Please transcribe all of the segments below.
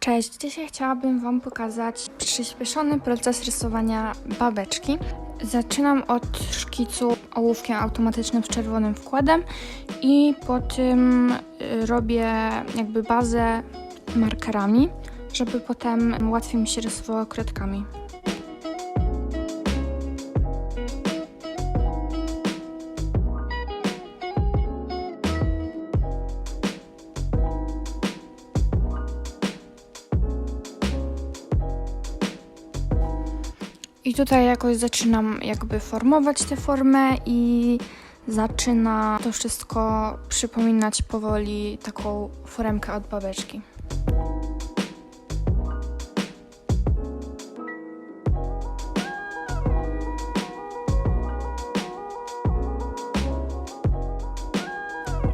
Cześć, dzisiaj chciałabym Wam pokazać przyspieszony proces rysowania babeczki. Zaczynam od szkicu ołówkiem automatycznym z czerwonym wkładem i po tym y, robię jakby bazę markerami, żeby potem łatwiej mi się rysowało kredkami. I tutaj jakoś zaczynam jakby formować tę formę i zaczyna to wszystko przypominać powoli taką foremkę od babeczki.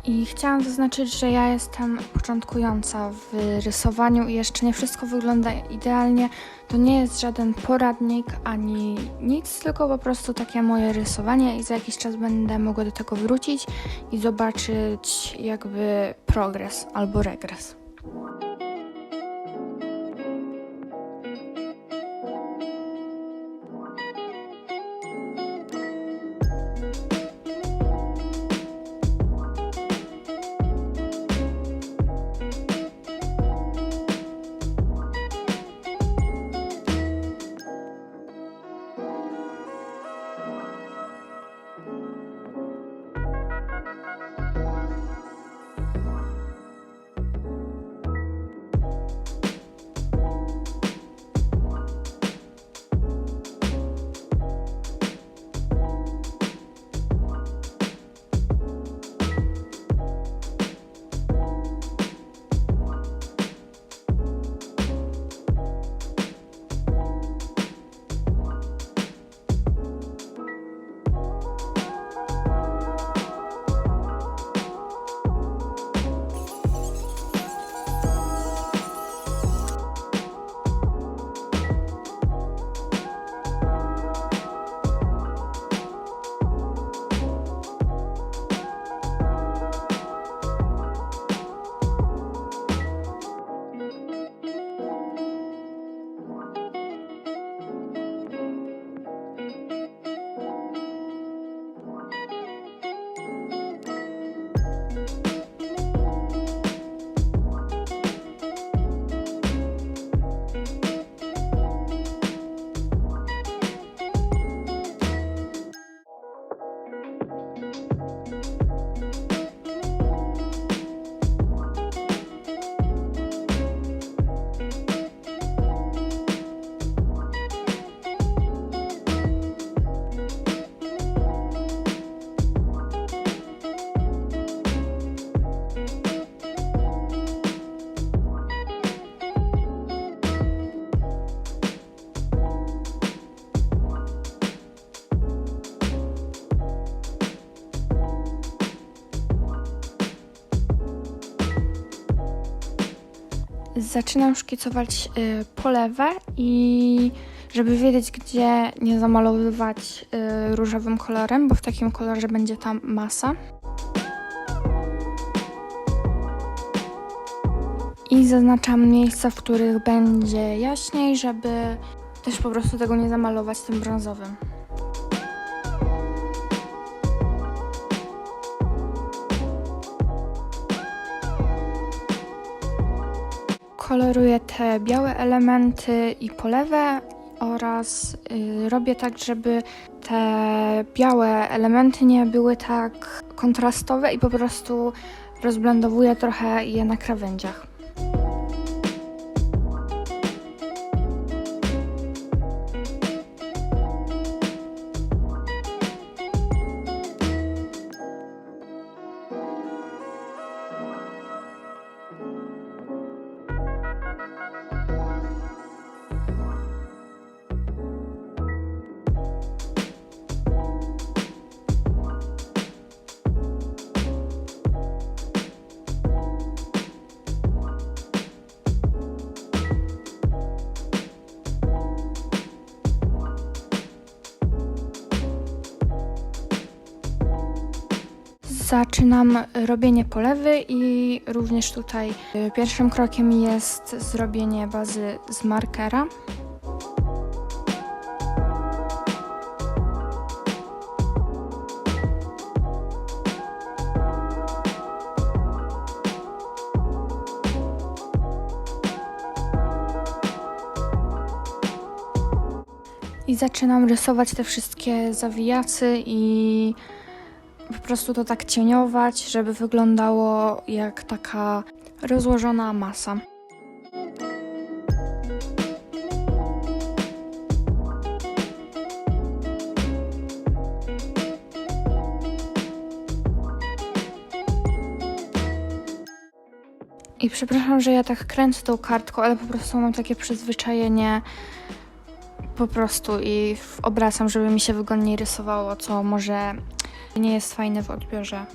I chciałam zaznaczyć, że ja jestem początkująca w rysowaniu i jeszcze nie wszystko wygląda idealnie. To nie jest żaden poradnik ani nic, tylko po prostu takie moje rysowanie i za jakiś czas będę mogła do tego wrócić i zobaczyć jakby progres albo regres. Zaczynam szkicować y, polewę i żeby wiedzieć, gdzie nie zamalowywać y, różowym kolorem, bo w takim kolorze będzie tam masa. I zaznaczam miejsca, w których będzie jaśniej, żeby też po prostu tego nie zamalować tym brązowym. Koloruję te białe elementy i polewę oraz y, robię tak, żeby te białe elementy nie były tak kontrastowe i po prostu rozblendowuję trochę je na krawędziach. Zaczynam robienie polewy i również tutaj y, pierwszym krokiem jest zrobienie bazy z markera. I zaczynam rysować te wszystkie zawijacy i prostu to tak cieniować, żeby wyglądało jak taka rozłożona masa. I przepraszam, że ja tak kręcę tą kartką, ale po prostu mam takie przyzwyczajenie po prostu i obracam, żeby mi się wygodniej rysowało, co może nie jest fajne w odbiorze.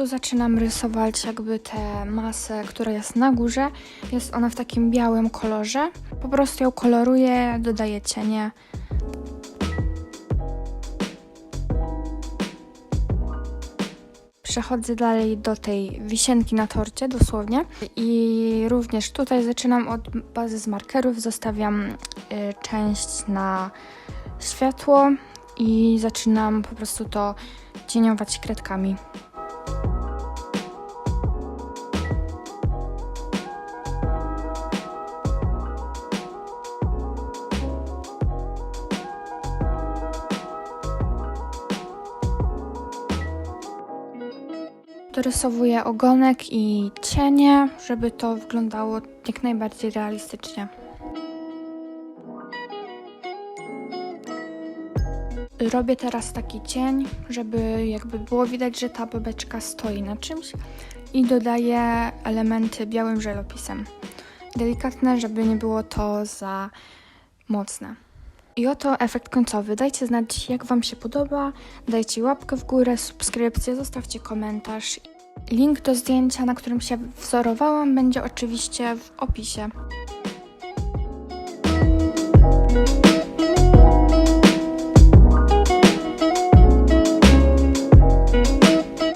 Tu zaczynam rysować jakby tę masę, która jest na górze. Jest ona w takim białym kolorze. Po prostu ją koloruję, dodaję cienie. Przechodzę dalej do tej wisienki na torcie, dosłownie. I również tutaj zaczynam od bazy z markerów, zostawiam y, część na światło i zaczynam po prostu to cieniować kredkami. Dorysowuję ogonek i cienie, żeby to wyglądało jak najbardziej realistycznie. Robię teraz taki cień, żeby jakby było widać, że ta babeczka stoi na czymś i dodaję elementy białym żelopisem. Delikatne, żeby nie było to za mocne. I oto efekt końcowy. Dajcie znać, jak Wam się podoba. Dajcie łapkę w górę, subskrypcję, zostawcie komentarz. Link do zdjęcia, na którym się wzorowałam, będzie oczywiście w opisie.